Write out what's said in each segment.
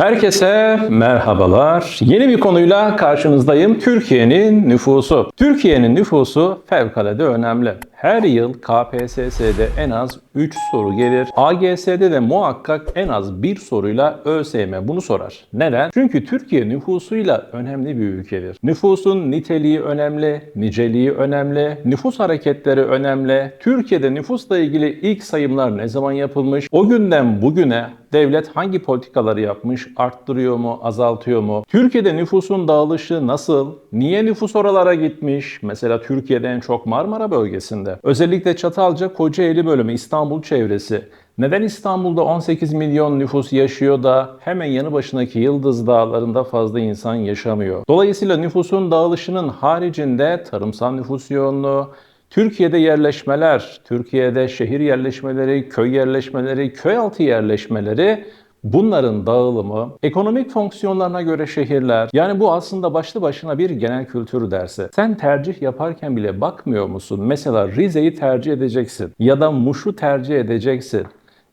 Herkese merhabalar. Yeni bir konuyla karşınızdayım. Türkiye'nin nüfusu. Türkiye'nin nüfusu fevkalade önemli. Her yıl KPSS'de en az 3 soru gelir. AGS'de de muhakkak en az bir soruyla ÖSYM bunu sorar. Neden? Çünkü Türkiye nüfusuyla önemli bir ülkedir. Nüfusun niteliği önemli, niceliği önemli, nüfus hareketleri önemli. Türkiye'de nüfusla ilgili ilk sayımlar ne zaman yapılmış? O günden bugüne devlet hangi politikaları yapmış? Arttırıyor mu, azaltıyor mu? Türkiye'de nüfusun dağılışı nasıl? Niye nüfus oralara gitmiş? Mesela Türkiye'de en çok Marmara bölgesinde. Özellikle Çatalca, Kocaeli bölümü, İstanbul çevresi. Neden İstanbul'da 18 milyon nüfus yaşıyor da hemen yanı başındaki Yıldız Dağları'nda fazla insan yaşamıyor? Dolayısıyla nüfusun dağılışının haricinde tarımsal nüfus yoğunluğu, Türkiye'de yerleşmeler, Türkiye'de şehir yerleşmeleri, köy yerleşmeleri, köy altı yerleşmeleri Bunların dağılımı, ekonomik fonksiyonlarına göre şehirler, yani bu aslında başlı başına bir genel kültür dersi. Sen tercih yaparken bile bakmıyor musun? Mesela Rize'yi tercih edeceksin ya da Muş'u tercih edeceksin.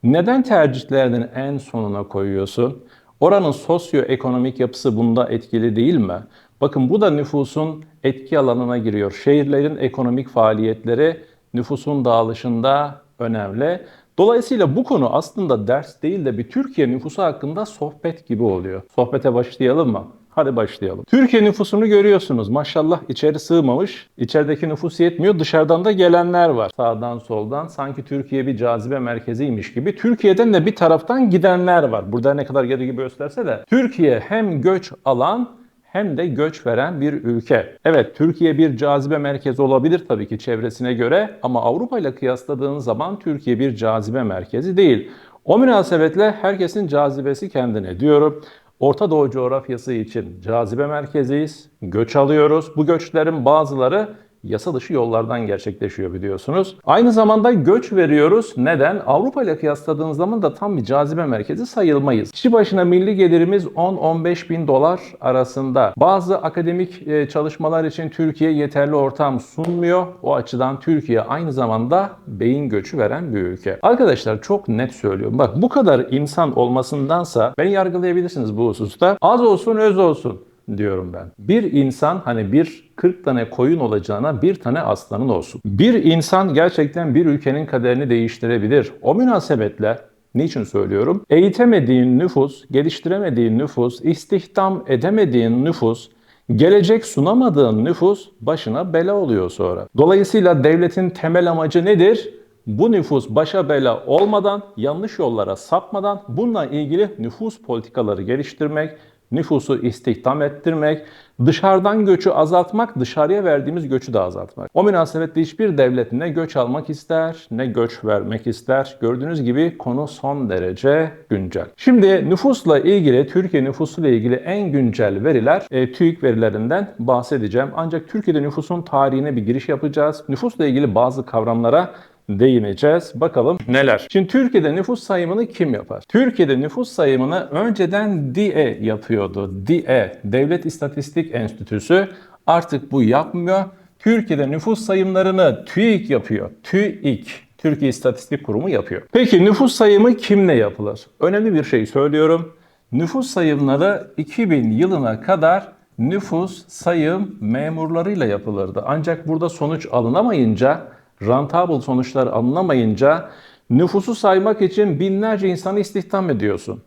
Neden tercihlerinin en sonuna koyuyorsun? Oranın sosyoekonomik yapısı bunda etkili değil mi? Bakın bu da nüfusun etki alanına giriyor. Şehirlerin ekonomik faaliyetleri nüfusun dağılışında önemli. Dolayısıyla bu konu aslında ders değil de bir Türkiye nüfusu hakkında sohbet gibi oluyor. Sohbete başlayalım mı? Hadi başlayalım. Türkiye nüfusunu görüyorsunuz. Maşallah içeri sığmamış. İçerideki nüfus yetmiyor. Dışarıdan da gelenler var. Sağdan soldan sanki Türkiye bir cazibe merkeziymiş gibi. Türkiye'den de bir taraftan gidenler var. Burada ne kadar geri gibi gösterse de. Türkiye hem göç alan hem de göç veren bir ülke. Evet Türkiye bir cazibe merkezi olabilir tabii ki çevresine göre ama Avrupa ile kıyasladığın zaman Türkiye bir cazibe merkezi değil. O münasebetle herkesin cazibesi kendine diyorum. Orta Doğu coğrafyası için cazibe merkeziyiz. Göç alıyoruz. Bu göçlerin bazıları yasa dışı yollardan gerçekleşiyor biliyorsunuz. Aynı zamanda göç veriyoruz. Neden? Avrupa ile kıyasladığınız zaman da tam bir cazibe merkezi sayılmayız. Kişi başına milli gelirimiz 10-15 bin dolar arasında. Bazı akademik e, çalışmalar için Türkiye yeterli ortam sunmuyor. O açıdan Türkiye aynı zamanda beyin göçü veren bir ülke. Arkadaşlar çok net söylüyorum. Bak bu kadar insan olmasındansa beni yargılayabilirsiniz bu hususta. Az olsun öz olsun diyorum ben. Bir insan hani bir 40 tane koyun olacağına bir tane aslanın olsun. Bir insan gerçekten bir ülkenin kaderini değiştirebilir. O münasebetle Niçin söylüyorum? Eğitemediğin nüfus, geliştiremediğin nüfus, istihdam edemediğin nüfus, gelecek sunamadığın nüfus başına bela oluyor sonra. Dolayısıyla devletin temel amacı nedir? Bu nüfus başa bela olmadan, yanlış yollara sapmadan bununla ilgili nüfus politikaları geliştirmek, nüfusu istihdam ettirmek, dışarıdan göçü azaltmak, dışarıya verdiğimiz göçü de azaltmak. O münasebetle hiçbir devlet ne göç almak ister, ne göç vermek ister. Gördüğünüz gibi konu son derece güncel. Şimdi nüfusla ilgili, Türkiye nüfusuyla ilgili en güncel veriler e, TÜİK verilerinden bahsedeceğim. Ancak Türkiye'de nüfusun tarihine bir giriş yapacağız. Nüfusla ilgili bazı kavramlara değineceğiz. Bakalım neler. Şimdi Türkiye'de nüfus sayımını kim yapar? Türkiye'de nüfus sayımını önceden DİE yapıyordu. DİE, Devlet İstatistik Enstitüsü. Artık bu yapmıyor. Türkiye'de nüfus sayımlarını TÜİK yapıyor. TÜİK. Türkiye İstatistik Kurumu yapıyor. Peki nüfus sayımı kimle yapılır? Önemli bir şey söylüyorum. Nüfus sayımları 2000 yılına kadar nüfus sayım memurlarıyla yapılırdı. Ancak burada sonuç alınamayınca rentable sonuçlar alınamayınca nüfusu saymak için binlerce insanı istihdam ediyorsun.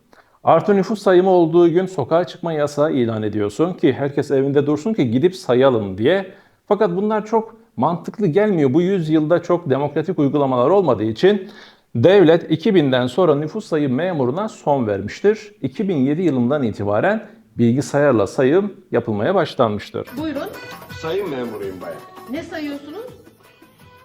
Artı nüfus sayımı olduğu gün sokağa çıkma yasağı ilan ediyorsun ki herkes evinde dursun ki gidip sayalım diye. Fakat bunlar çok mantıklı gelmiyor. Bu yüzyılda çok demokratik uygulamalar olmadığı için devlet 2000'den sonra nüfus sayım memuruna son vermiştir. 2007 yılından itibaren bilgisayarla sayım yapılmaya başlanmıştır. Buyurun. Sayın memuruyum bayan. Ne sayıyorsunuz?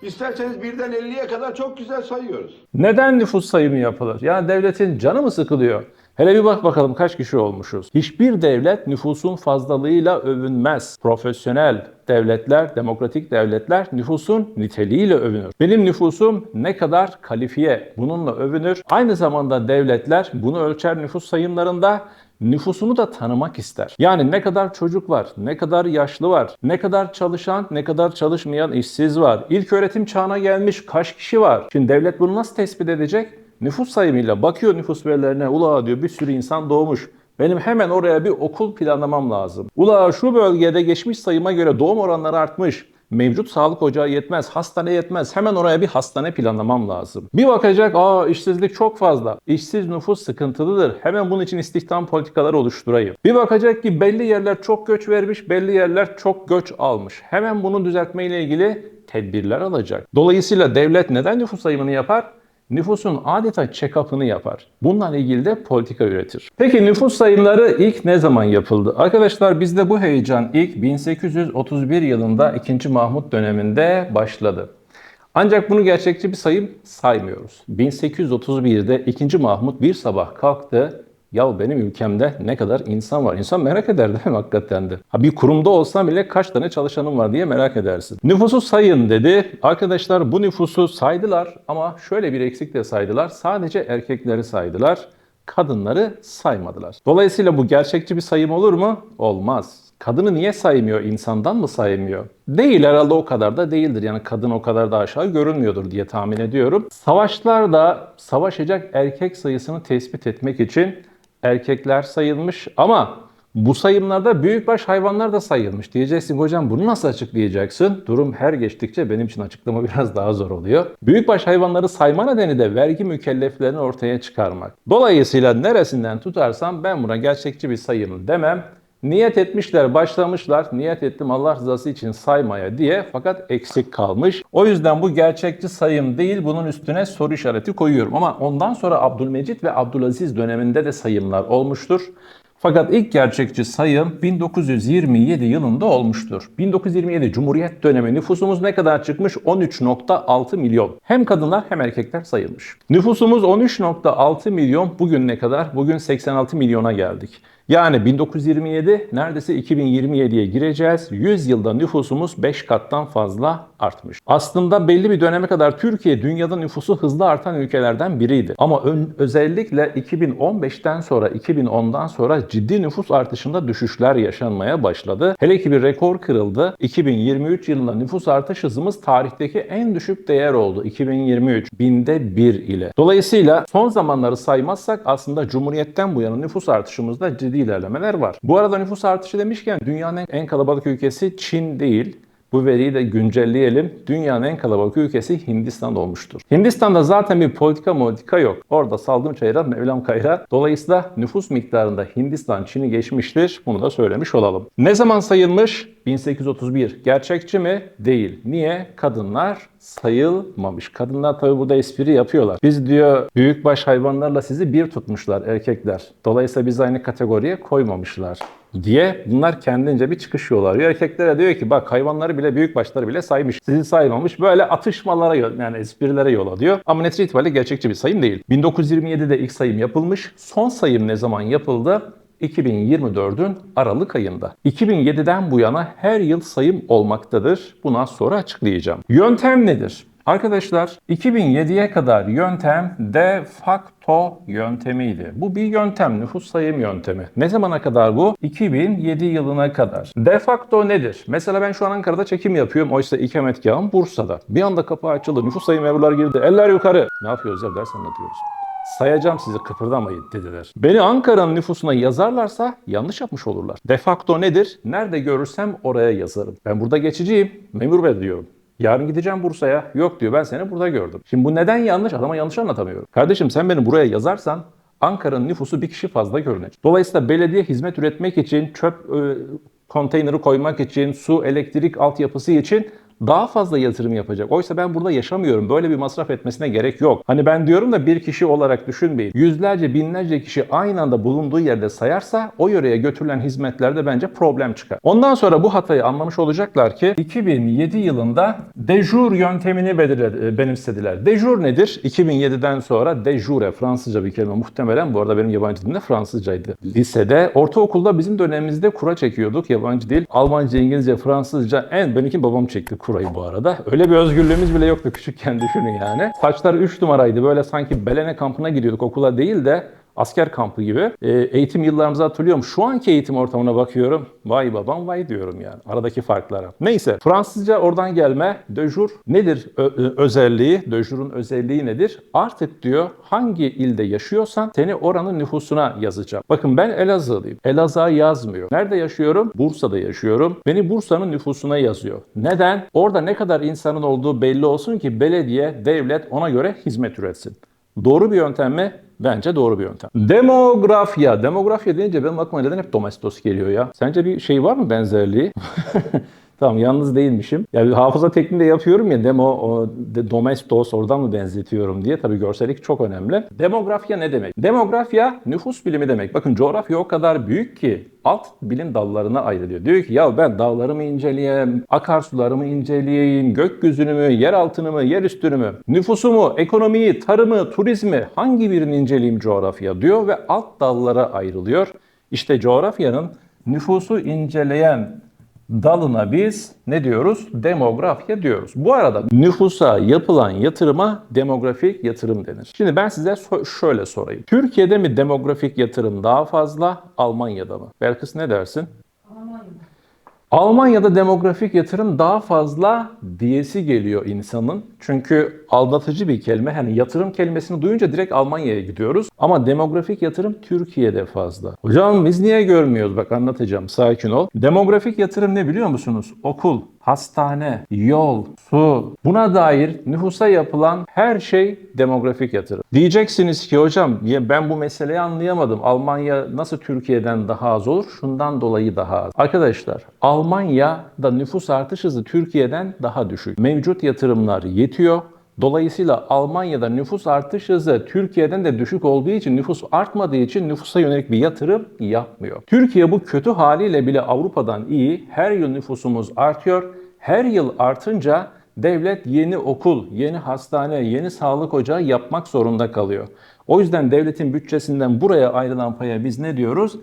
İsterseniz birden 50'ye kadar çok güzel sayıyoruz. Neden nüfus sayımı yapılır? Ya devletin canı mı sıkılıyor? Hele bir bak bakalım kaç kişi olmuşuz. Hiçbir devlet nüfusun fazlalığıyla övünmez. Profesyonel devletler, demokratik devletler nüfusun niteliğiyle övünür. Benim nüfusum ne kadar kalifiye bununla övünür. Aynı zamanda devletler bunu ölçer nüfus sayımlarında nüfusunu da tanımak ister. Yani ne kadar çocuk var, ne kadar yaşlı var, ne kadar çalışan, ne kadar çalışmayan işsiz var. İlk öğretim çağına gelmiş kaç kişi var? Şimdi devlet bunu nasıl tespit edecek? Nüfus sayımıyla bakıyor nüfus verilerine. Ula diyor bir sürü insan doğmuş. Benim hemen oraya bir okul planlamam lazım. Ula şu bölgede geçmiş sayıma göre doğum oranları artmış. Mevcut sağlık ocağı yetmez, hastane yetmez. Hemen oraya bir hastane planlamam lazım. Bir bakacak, aa işsizlik çok fazla. İşsiz nüfus sıkıntılıdır. Hemen bunun için istihdam politikaları oluşturayım. Bir bakacak ki belli yerler çok göç vermiş, belli yerler çok göç almış. Hemen bunu düzeltmeyle ilgili tedbirler alacak. Dolayısıyla devlet neden nüfus sayımını yapar? Nüfusun adeta check-up'ını yapar. Bununla ilgili de politika üretir. Peki nüfus sayımları ilk ne zaman yapıldı? Arkadaşlar bizde bu heyecan ilk 1831 yılında 2. Mahmut döneminde başladı. Ancak bunu gerçekçi bir sayım saymıyoruz. 1831'de 2. Mahmut bir sabah kalktı. Ya benim ülkemde ne kadar insan var? İnsan merak eder değil mi hakikaten de? Ha bir kurumda olsam bile kaç tane çalışanım var diye merak edersin. Nüfusu sayın dedi. Arkadaşlar bu nüfusu saydılar ama şöyle bir eksikle saydılar. Sadece erkekleri saydılar. Kadınları saymadılar. Dolayısıyla bu gerçekçi bir sayım olur mu? Olmaz. Kadını niye saymıyor? İnsandan mı saymıyor? Değil herhalde o kadar da değildir. Yani kadın o kadar da aşağı görünmüyordur diye tahmin ediyorum. Savaşlarda savaşacak erkek sayısını tespit etmek için erkekler sayılmış ama bu sayımlarda büyükbaş hayvanlar da sayılmış. Diyeceksin hocam bunu nasıl açıklayacaksın? Durum her geçtikçe benim için açıklama biraz daha zor oluyor. Büyükbaş hayvanları sayma nedeni de vergi mükelleflerini ortaya çıkarmak. Dolayısıyla neresinden tutarsam ben buna gerçekçi bir sayım demem. Niyet etmişler, başlamışlar. Niyet ettim Allah rızası için saymaya diye fakat eksik kalmış. O yüzden bu gerçekçi sayım değil. Bunun üstüne soru işareti koyuyorum. Ama ondan sonra Abdülmecit ve Abdülaziz döneminde de sayımlar olmuştur. Fakat ilk gerçekçi sayım 1927 yılında olmuştur. 1927 Cumhuriyet dönemi nüfusumuz ne kadar çıkmış? 13.6 milyon. Hem kadınlar hem erkekler sayılmış. Nüfusumuz 13.6 milyon. Bugün ne kadar? Bugün 86 milyona geldik. Yani 1927 neredeyse 2027'ye gireceğiz. 100 yılda nüfusumuz 5 kattan fazla artmış. Aslında belli bir döneme kadar Türkiye dünyada nüfusu hızlı artan ülkelerden biriydi. Ama ön- özellikle 2015'ten sonra 2010'dan sonra ciddi nüfus artışında düşüşler yaşanmaya başladı. Hele ki bir rekor kırıldı. 2023 yılında nüfus artış hızımız tarihteki en düşük değer oldu. 2023 binde 1 ile. Dolayısıyla son zamanları saymazsak aslında Cumhuriyet'ten bu yana nüfus artışımızda ciddi ilerlemeler var. Bu arada nüfus artışı demişken dünyanın en- kalabalık ülkesi Çin değil. Bu veriyi de güncelleyelim. Dünyanın en kalabalık ülkesi Hindistan olmuştur. Hindistan'da zaten bir politika politika yok. Orada saldım çayıra, Mevlam kayra. Dolayısıyla nüfus miktarında Hindistan Çin'i geçmiştir. Bunu da söylemiş olalım. Ne zaman sayılmış? 1831. Gerçekçi mi? Değil. Niye? Kadınlar sayılmamış. Kadınlar tabi burada espri yapıyorlar. Biz diyor büyükbaş hayvanlarla sizi bir tutmuşlar erkekler. Dolayısıyla biz aynı kategoriye koymamışlar diye bunlar kendince bir çıkış yolu arıyor. Erkeklere diyor ki bak hayvanları bile büyükbaşları bile saymış. Sizi saymamış. Böyle atışmalara yani esprilere yol alıyor. Ama netice itibariyle gerçekçi bir sayım değil. 1927'de ilk sayım yapılmış. Son sayım ne zaman yapıldı? 2024'ün Aralık ayında. 2007'den bu yana her yıl sayım olmaktadır. Bunu az sonra açıklayacağım. Yöntem nedir? Arkadaşlar 2007'ye kadar yöntem de facto yöntemiydi. Bu bir yöntem, nüfus sayım yöntemi. Ne zamana kadar bu? 2007 yılına kadar. De facto nedir? Mesela ben şu an Ankara'da çekim yapıyorum. Oysa ikametgahım Bursa'da. Bir anda kapı açıldı. Nüfus sayım memurlar girdi. Eller yukarı. Ne yapıyoruz ya ders anlatıyoruz. Sayacağım sizi kıpırdamayın dediler. Beni Ankara'nın nüfusuna yazarlarsa yanlış yapmış olurlar. De facto nedir? Nerede görürsem oraya yazarım. Ben burada geçiciyim. Memur bey diyorum. Yarın gideceğim Bursa'ya. Yok diyor ben seni burada gördüm. Şimdi bu neden yanlış? Adama yanlış anlatamıyorum. Kardeşim sen beni buraya yazarsan Ankara'nın nüfusu bir kişi fazla görünecek. Dolayısıyla belediye hizmet üretmek için, çöp e, konteyneri koymak için, su, elektrik altyapısı için daha fazla yatırım yapacak. Oysa ben burada yaşamıyorum. Böyle bir masraf etmesine gerek yok. Hani ben diyorum da bir kişi olarak düşünmeyin. Yüzlerce, binlerce kişi aynı anda bulunduğu yerde sayarsa o yöreye götürülen hizmetlerde bence problem çıkar. Ondan sonra bu hatayı anlamış olacaklar ki 2007 yılında dejur yöntemini belirle- benimsediler. Dejur nedir? 2007'den sonra dejure Fransızca bir kelime muhtemelen bu arada benim yabancı dilim de Fransızcaydı. Lisede, ortaokulda bizim dönemimizde kura çekiyorduk yabancı dil. Almanca, İngilizce, Fransızca en benimki babam çekti kurayı bu arada. Öyle bir özgürlüğümüz bile yoktu küçükken düşünün yani. Saçlar 3 numaraydı böyle sanki Belene kampına gidiyorduk okula değil de asker kampı gibi. E, eğitim yıllarımızı hatırlıyorum. Şu anki eğitim ortamına bakıyorum. Vay babam vay diyorum yani. Aradaki farklara. Neyse. Fransızca oradan gelme. De nedir ö- özelliği? De özelliği nedir? Artık diyor hangi ilde yaşıyorsan seni oranın nüfusuna yazacağım. Bakın ben Elazığlıyım. Elazığ yazmıyor. Nerede yaşıyorum? Bursa'da yaşıyorum. Beni Bursa'nın nüfusuna yazıyor. Neden? Orada ne kadar insanın olduğu belli olsun ki belediye, devlet ona göre hizmet üretsin. Doğru bir yöntem mi? Bence doğru bir yöntem. Demografya. Demografya deyince benim aklıma neden hep domestos geliyor ya? Sence bir şey var mı benzerliği? Tamam yalnız değilmişim. Ya bir hafıza tekniğinde yapıyorum ya demo o, de, domestos oradan mı benzetiyorum diye. Tabii görsellik çok önemli. Demografya ne demek? Demografya nüfus bilimi demek. Bakın coğrafya o kadar büyük ki alt bilim dallarına ayrılıyor. Diyor ki ya ben dağları mı inceleyeyim, akarsuları mı inceleyeyim, gökyüzünü mü, yer altını mı, yer üstünü mü, nüfusu mu, ekonomiyi, tarımı, turizmi hangi birini inceleyeyim coğrafya diyor ve alt dallara ayrılıyor. İşte coğrafyanın nüfusu inceleyen dalına biz ne diyoruz? Demografya diyoruz. Bu arada nüfusa yapılan yatırıma demografik yatırım denir. Şimdi ben size so- şöyle sorayım. Türkiye'de mi demografik yatırım daha fazla, Almanya'da mı? Belkıs ne dersin? Almanya'da demografik yatırım daha fazla diyesi geliyor insanın. Çünkü aldatıcı bir kelime. Hani yatırım kelimesini duyunca direkt Almanya'ya gidiyoruz. Ama demografik yatırım Türkiye'de fazla. Hocam biz niye görmüyoruz? Bak anlatacağım. Sakin ol. Demografik yatırım ne biliyor musunuz? Okul, hastane, yol, su. Buna dair nüfusa yapılan her şey demografik yatırım. Diyeceksiniz ki hocam ya ben bu meseleyi anlayamadım. Almanya nasıl Türkiye'den daha az olur? Şundan dolayı daha az. Arkadaşlar Almanya'da nüfus artış hızı Türkiye'den daha düşük. Mevcut yatırımlar yetiyor. Dolayısıyla Almanya'da nüfus artış hızı Türkiye'den de düşük olduğu için nüfus artmadığı için nüfusa yönelik bir yatırım yapmıyor. Türkiye bu kötü haliyle bile Avrupa'dan iyi. Her yıl nüfusumuz artıyor. Her yıl artınca devlet yeni okul, yeni hastane, yeni sağlık ocağı yapmak zorunda kalıyor. O yüzden devletin bütçesinden buraya ayrılan paya biz ne diyoruz?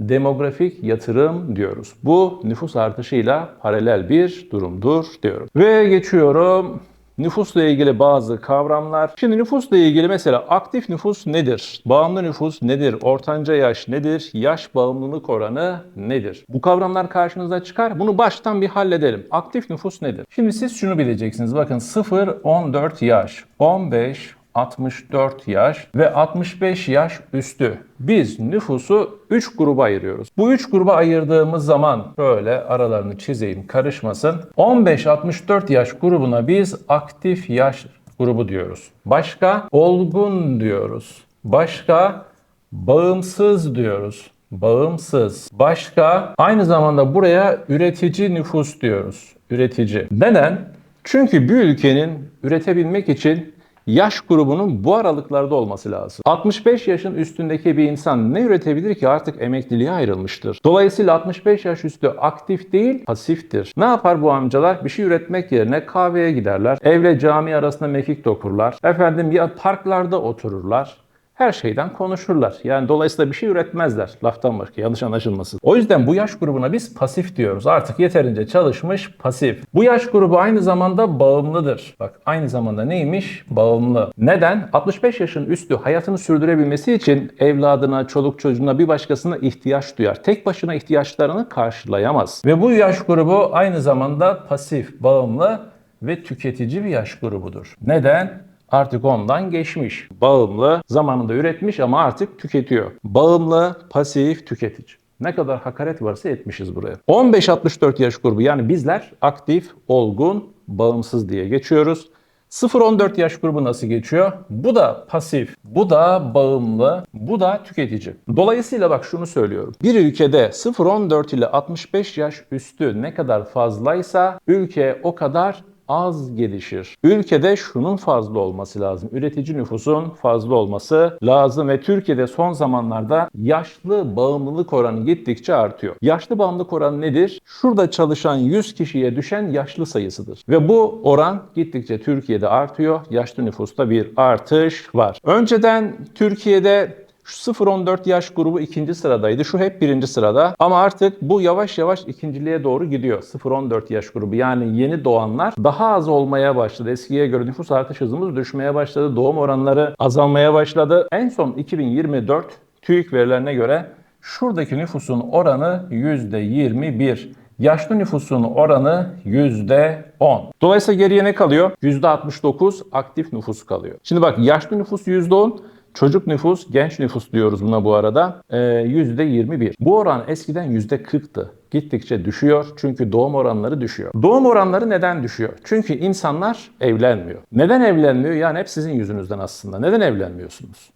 Demografik yatırım diyoruz. Bu nüfus artışıyla paralel bir durumdur diyorum. Ve geçiyorum Nüfusla ilgili bazı kavramlar. Şimdi nüfusla ilgili mesela aktif nüfus nedir? Bağımlı nüfus nedir? Ortanca yaş nedir? Yaş bağımlılık oranı nedir? Bu kavramlar karşınıza çıkar. Bunu baştan bir halledelim. Aktif nüfus nedir? Şimdi siz şunu bileceksiniz. Bakın 0-14 yaş, 15 64 yaş ve 65 yaş üstü. Biz nüfusu 3 gruba ayırıyoruz. Bu 3 gruba ayırdığımız zaman böyle aralarını çizeyim karışmasın. 15-64 yaş grubuna biz aktif yaş grubu diyoruz. Başka olgun diyoruz. Başka bağımsız diyoruz. Bağımsız. Başka aynı zamanda buraya üretici nüfus diyoruz. Üretici. Neden? Çünkü bir ülkenin üretebilmek için yaş grubunun bu aralıklarda olması lazım. 65 yaşın üstündeki bir insan ne üretebilir ki artık emekliliğe ayrılmıştır. Dolayısıyla 65 yaş üstü aktif değil pasiftir. Ne yapar bu amcalar? Bir şey üretmek yerine kahveye giderler. Evle cami arasında mekik dokurlar. Efendim ya parklarda otururlar her şeyden konuşurlar. Yani dolayısıyla bir şey üretmezler. Laftan başka yanlış anlaşılmasın. O yüzden bu yaş grubuna biz pasif diyoruz. Artık yeterince çalışmış pasif. Bu yaş grubu aynı zamanda bağımlıdır. Bak aynı zamanda neymiş? Bağımlı. Neden? 65 yaşın üstü hayatını sürdürebilmesi için evladına, çoluk çocuğuna bir başkasına ihtiyaç duyar. Tek başına ihtiyaçlarını karşılayamaz. Ve bu yaş grubu aynı zamanda pasif, bağımlı ve tüketici bir yaş grubudur. Neden? Artık ondan geçmiş. Bağımlı, zamanında üretmiş ama artık tüketiyor. Bağımlı, pasif, tüketici. Ne kadar hakaret varsa etmişiz buraya. 15-64 yaş grubu yani bizler aktif, olgun, bağımsız diye geçiyoruz. 0-14 yaş grubu nasıl geçiyor? Bu da pasif, bu da bağımlı, bu da tüketici. Dolayısıyla bak şunu söylüyorum. Bir ülkede 0-14 ile 65 yaş üstü ne kadar fazlaysa ülke o kadar az gelişir. Ülkede şunun fazla olması lazım. Üretici nüfusun fazla olması lazım ve Türkiye'de son zamanlarda yaşlı bağımlılık oranı gittikçe artıyor. Yaşlı bağımlılık oranı nedir? Şurada çalışan 100 kişiye düşen yaşlı sayısıdır. Ve bu oran gittikçe Türkiye'de artıyor. Yaşlı nüfusta bir artış var. Önceden Türkiye'de Şu 0-14 yaş grubu ikinci sıradaydı. Şu hep birinci sırada. Ama artık bu yavaş yavaş ikinciliğe doğru gidiyor. 0-14 yaş grubu. Yani yeni doğanlar daha az olmaya başladı. Eskiye göre nüfus artış hızımız düşmeye başladı. Doğum oranları azalmaya başladı. En son 2024 TÜİK verilerine göre şuradaki nüfusun oranı %21. Yaşlı nüfusun oranı %10. Dolayısıyla geriye ne kalıyor? %69 aktif nüfus kalıyor. Şimdi bak yaşlı nüfus %10, çocuk nüfus, genç nüfus diyoruz buna bu arada ee, %21. Bu oran eskiden %40'tı. Gittikçe düşüyor çünkü doğum oranları düşüyor. Doğum oranları neden düşüyor? Çünkü insanlar evlenmiyor. Neden evlenmiyor? Yani hep sizin yüzünüzden aslında. Neden evlenmiyorsunuz?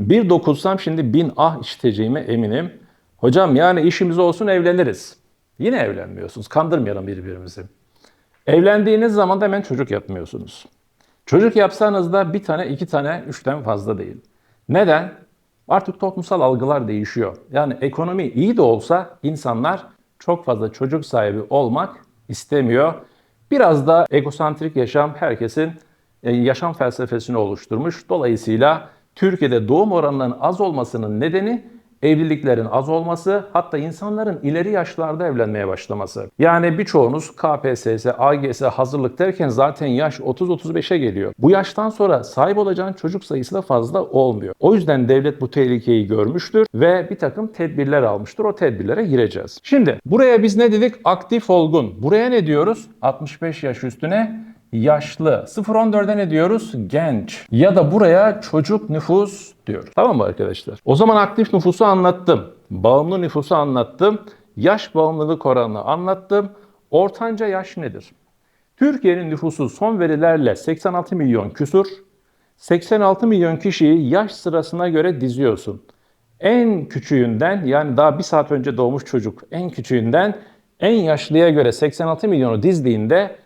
Bir dokunsam şimdi bin ah işiteceğime eminim. Hocam yani işimiz olsun evleniriz. Yine evlenmiyorsunuz. Kandırmayalım birbirimizi. Evlendiğiniz zaman da hemen çocuk yapmıyorsunuz. Çocuk yapsanız da bir tane, iki tane, üçten fazla değil. Neden? Artık toplumsal algılar değişiyor. Yani ekonomi iyi de olsa insanlar çok fazla çocuk sahibi olmak istemiyor. Biraz da egosantrik yaşam herkesin e, yaşam felsefesini oluşturmuş. Dolayısıyla Türkiye'de doğum oranlarının az olmasının nedeni evliliklerin az olması, hatta insanların ileri yaşlarda evlenmeye başlaması. Yani birçoğunuz KPSS, AGS hazırlık derken zaten yaş 30-35'e geliyor. Bu yaştan sonra sahip olacağın çocuk sayısı da fazla olmuyor. O yüzden devlet bu tehlikeyi görmüştür ve bir takım tedbirler almıştır. O tedbirlere gireceğiz. Şimdi buraya biz ne dedik? Aktif olgun. Buraya ne diyoruz? 65 yaş üstüne yaşlı. 0-14'e ne diyoruz? Genç. Ya da buraya çocuk nüfus diyoruz. Tamam mı arkadaşlar? O zaman aktif nüfusu anlattım. Bağımlı nüfusu anlattım. Yaş bağımlılık oranını anlattım. Ortanca yaş nedir? Türkiye'nin nüfusu son verilerle 86 milyon küsur. 86 milyon kişiyi yaş sırasına göre diziyorsun. En küçüğünden yani daha bir saat önce doğmuş çocuk en küçüğünden en yaşlıya göre 86 milyonu dizdiğinde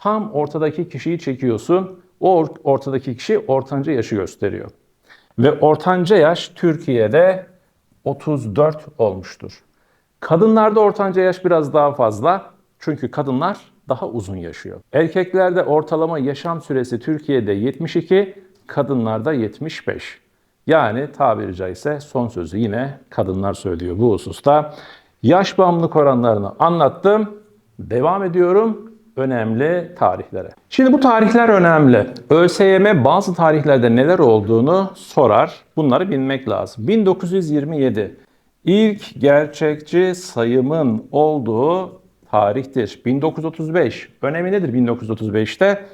tam ortadaki kişiyi çekiyorsun. O or- ortadaki kişi ortanca yaşı gösteriyor. Ve ortanca yaş Türkiye'de 34 olmuştur. Kadınlarda ortanca yaş biraz daha fazla. Çünkü kadınlar daha uzun yaşıyor. Erkeklerde ortalama yaşam süresi Türkiye'de 72, kadınlarda 75. Yani tabiri caizse son sözü yine kadınlar söylüyor bu hususta. Yaş bağımlılık oranlarını anlattım. Devam ediyorum önemli tarihlere. Şimdi bu tarihler önemli. ÖSYM bazı tarihlerde neler olduğunu sorar. Bunları bilmek lazım. 1927 ilk gerçekçi sayımın olduğu tarihtir. 1935 önemi nedir 1935'te?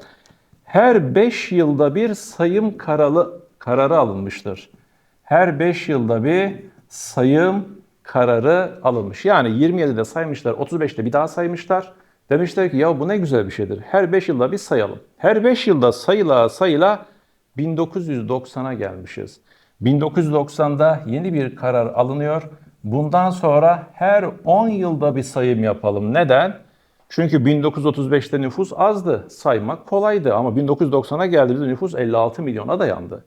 Her 5 yılda bir sayım karalı, kararı alınmıştır. Her 5 yılda bir sayım kararı alınmış. Yani 27'de saymışlar, 35'te bir daha saymışlar. Demişler ki ya bu ne güzel bir şeydir. Her 5 yılda bir sayalım. Her 5 yılda sayıla sayıla 1990'a gelmişiz. 1990'da yeni bir karar alınıyor. Bundan sonra her 10 yılda bir sayım yapalım. Neden? Çünkü 1935'te nüfus azdı. Saymak kolaydı ama 1990'a geldiğimizde nüfus 56 milyona dayandı.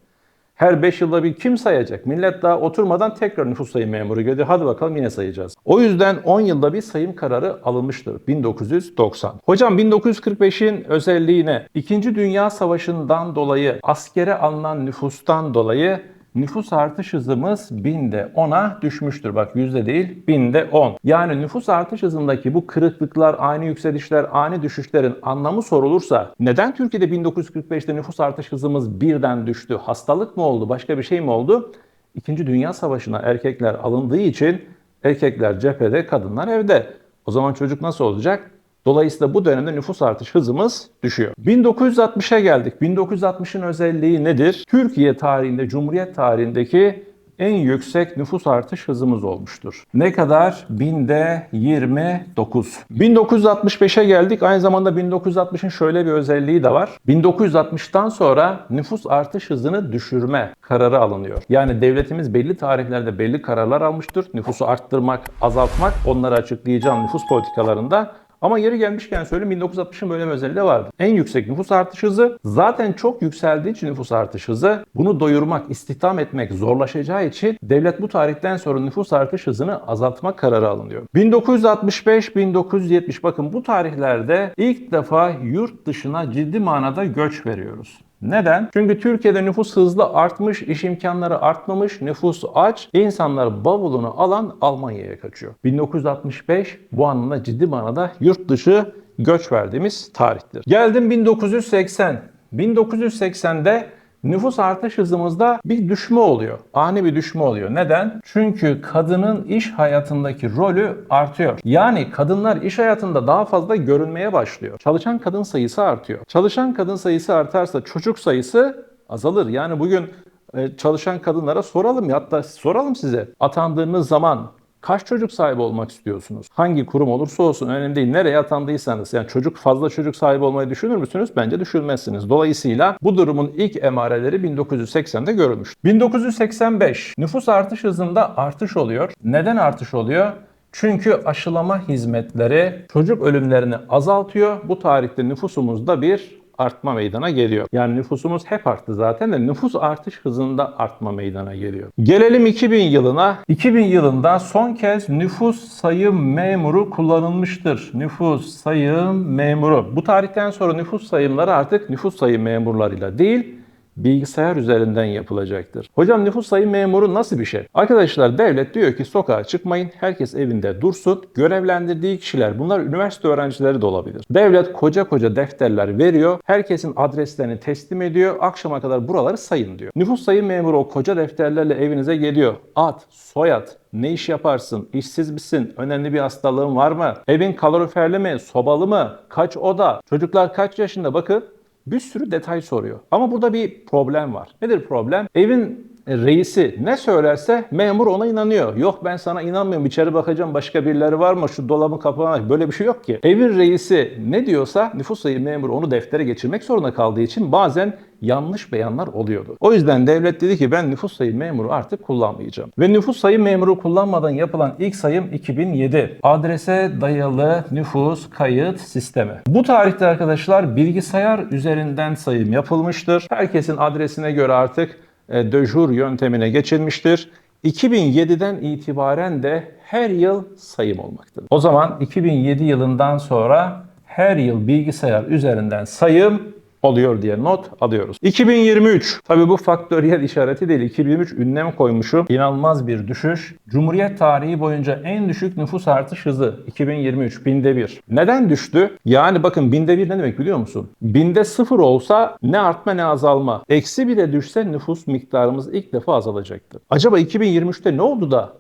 Her 5 yılda bir kim sayacak? Millet daha oturmadan tekrar nüfus sayım memuru geliyor. Hadi bakalım yine sayacağız. O yüzden 10 yılda bir sayım kararı alınmıştır. 1990. Hocam 1945'in özelliği ne? İkinci Dünya Savaşı'ndan dolayı askere alınan nüfustan dolayı nüfus artış hızımız binde 10'a düşmüştür. Bak yüzde değil binde 10. Yani nüfus artış hızındaki bu kırıklıklar, ani yükselişler, ani düşüşlerin anlamı sorulursa neden Türkiye'de 1945'te nüfus artış hızımız birden düştü? Hastalık mı oldu? Başka bir şey mi oldu? İkinci Dünya Savaşı'na erkekler alındığı için erkekler cephede, kadınlar evde. O zaman çocuk nasıl olacak? Dolayısıyla bu dönemde nüfus artış hızımız düşüyor. 1960'a geldik. 1960'ın özelliği nedir? Türkiye tarihinde, Cumhuriyet tarihindeki en yüksek nüfus artış hızımız olmuştur. Ne kadar? Binde 29. 1965'e geldik. Aynı zamanda 1960'ın şöyle bir özelliği de var. 1960'tan sonra nüfus artış hızını düşürme kararı alınıyor. Yani devletimiz belli tarihlerde belli kararlar almıştır. Nüfusu arttırmak, azaltmak onları açıklayacağım nüfus politikalarında. Ama yeri gelmişken söyleyeyim 1960'ın böyle bir özelliği de vardı. En yüksek nüfus artış hızı zaten çok yükseldiği için nüfus artış hızı bunu doyurmak, istihdam etmek zorlaşacağı için devlet bu tarihten sonra nüfus artış hızını azaltma kararı alınıyor. 1965-1970 bakın bu tarihlerde ilk defa yurt dışına ciddi manada göç veriyoruz. Neden? Çünkü Türkiye'de nüfus hızlı artmış, iş imkanları artmamış, nüfus aç, insanlar bavulunu alan Almanya'ya kaçıyor. 1965 bu anlamda ciddi manada yurt dışı göç verdiğimiz tarihtir. Geldim 1980. 1980'de nüfus artış hızımızda bir düşme oluyor. Ani bir düşme oluyor. Neden? Çünkü kadının iş hayatındaki rolü artıyor. Yani kadınlar iş hayatında daha fazla görünmeye başlıyor. Çalışan kadın sayısı artıyor. Çalışan kadın sayısı artarsa çocuk sayısı azalır. Yani bugün e, çalışan kadınlara soralım ya hatta soralım size. Atandığınız zaman Kaç çocuk sahibi olmak istiyorsunuz? Hangi kurum olursa olsun önemli değil. Nereye atandıysanız yani çocuk fazla çocuk sahibi olmayı düşünür müsünüz? Bence düşünmezsiniz. Dolayısıyla bu durumun ilk emareleri 1980'de görülmüş. 1985 nüfus artış hızında artış oluyor. Neden artış oluyor? Çünkü aşılama hizmetleri çocuk ölümlerini azaltıyor. Bu tarihte nüfusumuzda bir artma meydana geliyor. Yani nüfusumuz hep arttı zaten de nüfus artış hızında artma meydana geliyor. Gelelim 2000 yılına. 2000 yılında son kez nüfus sayım memuru kullanılmıştır. Nüfus sayım memuru. Bu tarihten sonra nüfus sayımları artık nüfus sayım memurlarıyla değil, bilgisayar üzerinden yapılacaktır. Hocam nüfus sayım memuru nasıl bir şey? Arkadaşlar devlet diyor ki sokağa çıkmayın, herkes evinde dursun. Görevlendirdiği kişiler, bunlar üniversite öğrencileri de olabilir. Devlet koca koca defterler veriyor, herkesin adreslerini teslim ediyor, akşama kadar buraları sayın diyor. Nüfus sayım memuru o koca defterlerle evinize geliyor. Ad, soyad, ne iş yaparsın? İşsiz misin? Önemli bir hastalığın var mı? Evin kaloriferli mi? Sobalı mı? Kaç oda? Çocuklar kaç yaşında? Bakın bir sürü detay soruyor. Ama burada bir problem var. Nedir problem? Evin reisi ne söylerse memur ona inanıyor. Yok ben sana inanmıyorum içeri bakacağım başka birileri var mı şu dolabın kapağına böyle bir şey yok ki. Evin reisi ne diyorsa nüfus sayım memuru onu deftere geçirmek zorunda kaldığı için bazen yanlış beyanlar oluyordu. O yüzden devlet dedi ki ben nüfus sayım memuru artık kullanmayacağım. Ve nüfus sayım memuru kullanmadan yapılan ilk sayım 2007. Adrese dayalı nüfus kayıt sistemi. Bu tarihte arkadaşlar bilgisayar üzerinden sayım yapılmıştır. Herkesin adresine göre artık e, de jure yöntemine geçilmiştir. 2007'den itibaren de her yıl sayım olmaktadır. O zaman 2007 yılından sonra her yıl bilgisayar üzerinden sayım oluyor diye not alıyoruz. 2023 tabi bu faktöriyel işareti değil 2023 ünlem koymuşum. İnanılmaz bir düşüş. Cumhuriyet tarihi boyunca en düşük nüfus artış hızı 2023 binde bir. Neden düştü? Yani bakın binde bir ne demek biliyor musun? Binde sıfır olsa ne artma ne azalma. Eksi bile düşse nüfus miktarımız ilk defa azalacaktı. Acaba 2023'te ne oldu da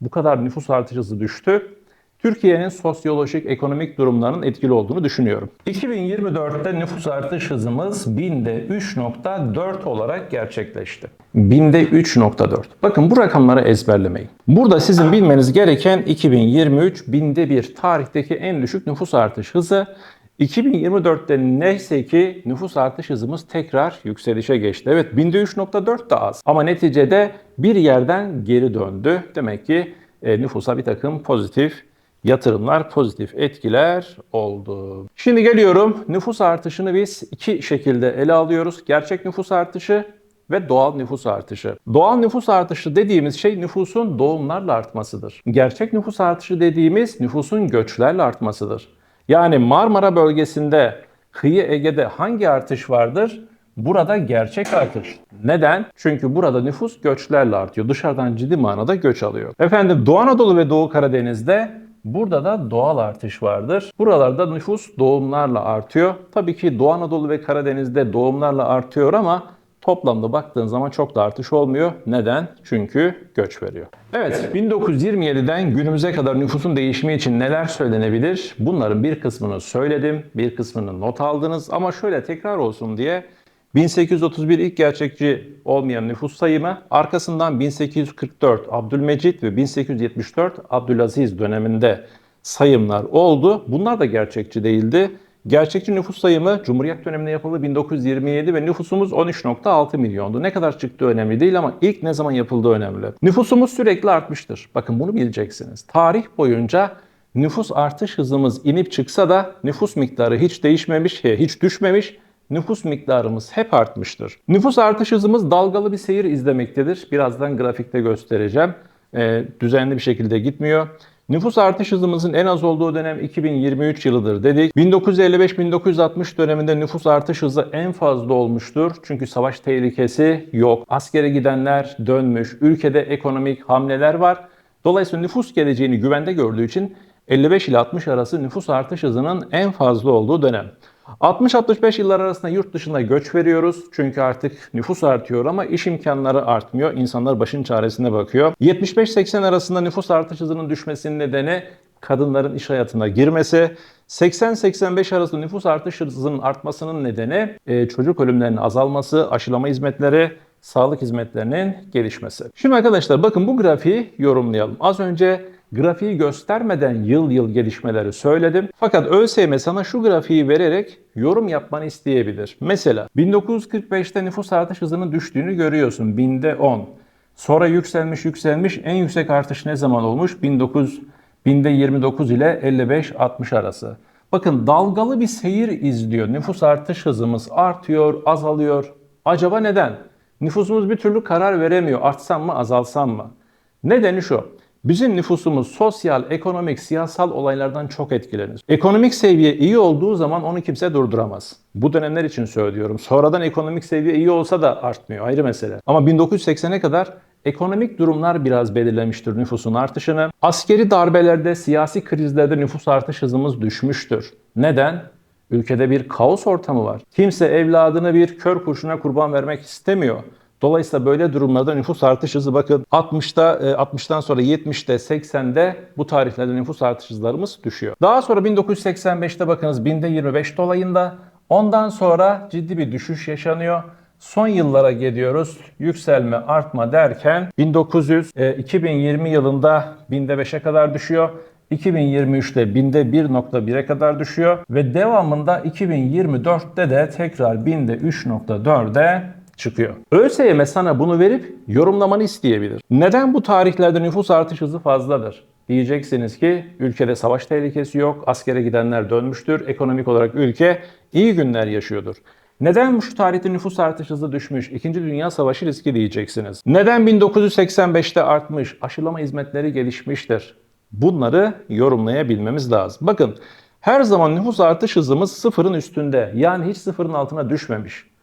bu kadar nüfus artış hızı düştü? Türkiye'nin sosyolojik, ekonomik durumlarının etkili olduğunu düşünüyorum. 2024'te nüfus artış hızımız binde 3.4 olarak gerçekleşti. Binde 3.4. Bakın bu rakamları ezberlemeyin. Burada sizin bilmeniz gereken 2023 binde bir tarihteki en düşük nüfus artış hızı. 2024'te neyse ki nüfus artış hızımız tekrar yükselişe geçti. Evet binde 3.4 da az ama neticede bir yerden geri döndü. Demek ki e, nüfusa bir takım pozitif yatırımlar, pozitif etkiler oldu. Şimdi geliyorum nüfus artışını biz iki şekilde ele alıyoruz. Gerçek nüfus artışı ve doğal nüfus artışı. Doğal nüfus artışı dediğimiz şey nüfusun doğumlarla artmasıdır. Gerçek nüfus artışı dediğimiz nüfusun göçlerle artmasıdır. Yani Marmara bölgesinde, kıyı Ege'de hangi artış vardır? Burada gerçek artış. Neden? Çünkü burada nüfus göçlerle artıyor. Dışarıdan ciddi manada göç alıyor. Efendim Doğu Anadolu ve Doğu Karadeniz'de Burada da doğal artış vardır. Buralarda nüfus doğumlarla artıyor. Tabii ki Doğu Anadolu ve Karadeniz'de doğumlarla artıyor ama toplamda baktığın zaman çok da artış olmuyor. Neden? Çünkü göç veriyor. Evet, 1927'den günümüze kadar nüfusun değişimi için neler söylenebilir? Bunların bir kısmını söyledim, bir kısmını not aldınız ama şöyle tekrar olsun diye 1831 ilk gerçekçi olmayan nüfus sayımı, arkasından 1844 Abdülmecit ve 1874 Abdülaziz döneminde sayımlar oldu. Bunlar da gerçekçi değildi. Gerçekçi nüfus sayımı Cumhuriyet döneminde yapıldı 1927 ve nüfusumuz 13.6 milyondu. Ne kadar çıktığı önemli değil ama ilk ne zaman yapıldığı önemli. Nüfusumuz sürekli artmıştır. Bakın bunu bileceksiniz. Tarih boyunca nüfus artış hızımız inip çıksa da nüfus miktarı hiç değişmemiş, hiç düşmemiş nüfus miktarımız hep artmıştır. Nüfus artış hızımız dalgalı bir seyir izlemektedir. Birazdan grafikte göstereceğim. Ee, düzenli bir şekilde gitmiyor. Nüfus artış hızımızın en az olduğu dönem 2023 yılıdır dedik. 1955-1960 döneminde nüfus artış hızı en fazla olmuştur. Çünkü savaş tehlikesi yok. Askere gidenler dönmüş. Ülkede ekonomik hamleler var. Dolayısıyla nüfus geleceğini güvende gördüğü için 55 ile 60 arası nüfus artış hızının en fazla olduğu dönem. 60-65 yıllar arasında yurt dışına göç veriyoruz. Çünkü artık nüfus artıyor ama iş imkanları artmıyor. İnsanlar başın çaresine bakıyor. 75-80 arasında nüfus artış hızının düşmesinin nedeni kadınların iş hayatına girmesi. 80-85 arası nüfus artış hızının artmasının nedeni e, çocuk ölümlerinin azalması, aşılama hizmetleri, sağlık hizmetlerinin gelişmesi. Şimdi arkadaşlar bakın bu grafiği yorumlayalım. Az önce grafiği göstermeden yıl yıl gelişmeleri söyledim. Fakat ÖSYM sana şu grafiği vererek yorum yapmanı isteyebilir. Mesela 1945'te nüfus artış hızının düştüğünü görüyorsun. Binde 10. Sonra yükselmiş yükselmiş. En yüksek artış ne zaman olmuş? 19 binde 29 ile 55-60 arası. Bakın dalgalı bir seyir izliyor. Nüfus artış hızımız artıyor, azalıyor. Acaba neden? Nüfusumuz bir türlü karar veremiyor. Artsam mı, azalsam mı? Nedeni şu. Bizim nüfusumuz sosyal, ekonomik, siyasal olaylardan çok etkilenir. Ekonomik seviye iyi olduğu zaman onu kimse durduramaz. Bu dönemler için söylüyorum. Sonradan ekonomik seviye iyi olsa da artmıyor ayrı mesele. Ama 1980'e kadar ekonomik durumlar biraz belirlemiştir nüfusun artışını. Askeri darbelerde, siyasi krizlerde nüfus artış hızımız düşmüştür. Neden? Ülkede bir kaos ortamı var. Kimse evladını bir kör kurşuna kurban vermek istemiyor. Dolayısıyla böyle durumlarda nüfus artış hızı bakın 60'ta 60'tan sonra 70'te 80'de bu tarihlerde nüfus artış hızlarımız düşüyor. Daha sonra 1985'te bakınız binde 25 dolayında ondan sonra ciddi bir düşüş yaşanıyor. Son yıllara geliyoruz. Yükselme, artma derken 1900 e, 2020 yılında binde 5'e kadar düşüyor. 2023'te binde 1.1'e kadar düşüyor ve devamında 2024'te de tekrar binde 3.4'e çıkıyor. ÖSYM sana bunu verip yorumlamanı isteyebilir. Neden bu tarihlerde nüfus artış hızı fazladır? Diyeceksiniz ki ülkede savaş tehlikesi yok, askere gidenler dönmüştür, ekonomik olarak ülke iyi günler yaşıyordur. Neden şu tarihte nüfus artış hızı düşmüş? İkinci Dünya Savaşı riski diyeceksiniz. Neden 1985'te artmış? Aşılama hizmetleri gelişmiştir. Bunları yorumlayabilmemiz lazım. Bakın her zaman nüfus artış hızımız sıfırın üstünde. Yani hiç sıfırın altına düşmemiş.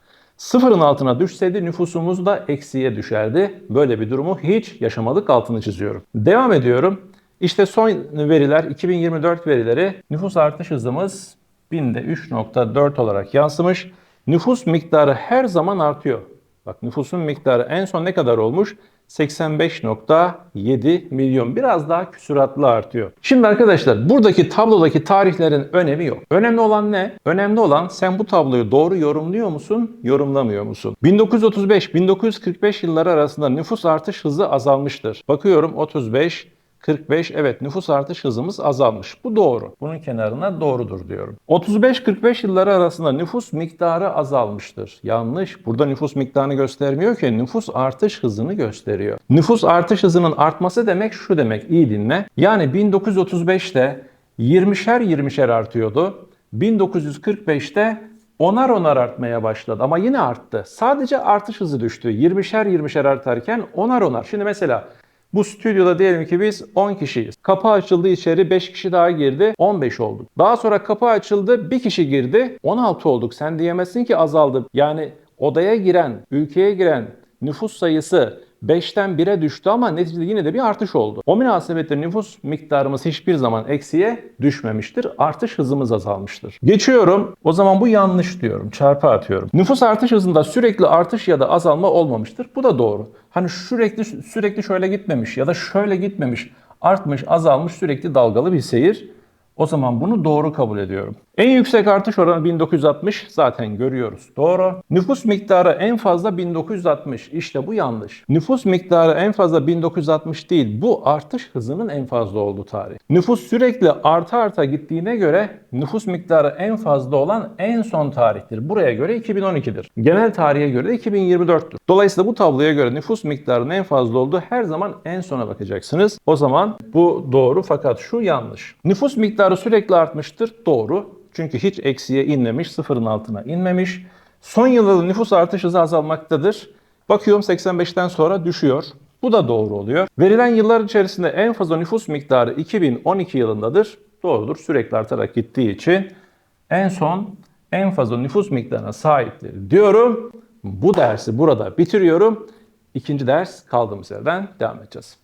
Sıfırın altına düşseydi nüfusumuz da eksiye düşerdi. Böyle bir durumu hiç yaşamadık altını çiziyorum. Devam ediyorum. İşte son veriler 2024 verileri nüfus artış hızımız binde 3.4 olarak yansımış. Nüfus miktarı her zaman artıyor. Bak nüfusun miktarı en son ne kadar olmuş? 85.7 milyon. Biraz daha küsuratlı artıyor. Şimdi arkadaşlar buradaki tablodaki tarihlerin önemi yok. Önemli olan ne? Önemli olan sen bu tabloyu doğru yorumluyor musun, yorumlamıyor musun? 1935-1945 yılları arasında nüfus artış hızı azalmıştır. Bakıyorum 35, 45 evet nüfus artış hızımız azalmış. Bu doğru. Bunun kenarına doğrudur diyorum. 35-45 yılları arasında nüfus miktarı azalmıştır. Yanlış. Burada nüfus miktarını göstermiyor ki nüfus artış hızını gösteriyor. Nüfus artış hızının artması demek şu demek. İyi dinle. Yani 1935'te 20'şer 20'şer artıyordu. 1945'te onar onar artmaya başladı ama yine arttı. Sadece artış hızı düştü. 20'şer 20'şer artarken onar onar. Şimdi mesela bu stüdyoda diyelim ki biz 10 kişiyiz. Kapı açıldı içeri 5 kişi daha girdi 15 olduk. Daha sonra kapı açıldı bir kişi girdi 16 olduk. Sen diyemezsin ki azaldı. Yani odaya giren, ülkeye giren nüfus sayısı 5'ten 1'e düştü ama neticede yine de bir artış oldu. O münasebetle nüfus miktarımız hiçbir zaman eksiye düşmemiştir. Artış hızımız azalmıştır. Geçiyorum. O zaman bu yanlış diyorum. Çarpı atıyorum. Nüfus artış hızında sürekli artış ya da azalma olmamıştır. Bu da doğru. Hani sürekli sürekli şöyle gitmemiş ya da şöyle gitmemiş. Artmış, azalmış sürekli dalgalı bir seyir. O zaman bunu doğru kabul ediyorum. En yüksek artış oranı 1960 zaten görüyoruz. Doğru. Nüfus miktarı en fazla 1960. İşte bu yanlış. Nüfus miktarı en fazla 1960 değil. Bu artış hızının en fazla olduğu tarih. Nüfus sürekli arta arta gittiğine göre nüfus miktarı en fazla olan en son tarihtir. Buraya göre 2012'dir. Genel tarihe göre de 2024'tür. Dolayısıyla bu tabloya göre nüfus miktarının en fazla olduğu her zaman en sona bakacaksınız. O zaman bu doğru fakat şu yanlış. Nüfus miktarı sürekli artmıştır. Doğru. Çünkü hiç eksiye inmemiş, sıfırın altına inmemiş. Son yıllarda nüfus artış hızı azalmaktadır. Bakıyorum 85'ten sonra düşüyor. Bu da doğru oluyor. Verilen yıllar içerisinde en fazla nüfus miktarı 2012 yılındadır. Doğrudur. Sürekli artarak gittiği için en son en fazla nüfus miktarına sahiptir diyorum. Bu dersi burada bitiriyorum. İkinci ders kaldığımız yerden devam edeceğiz.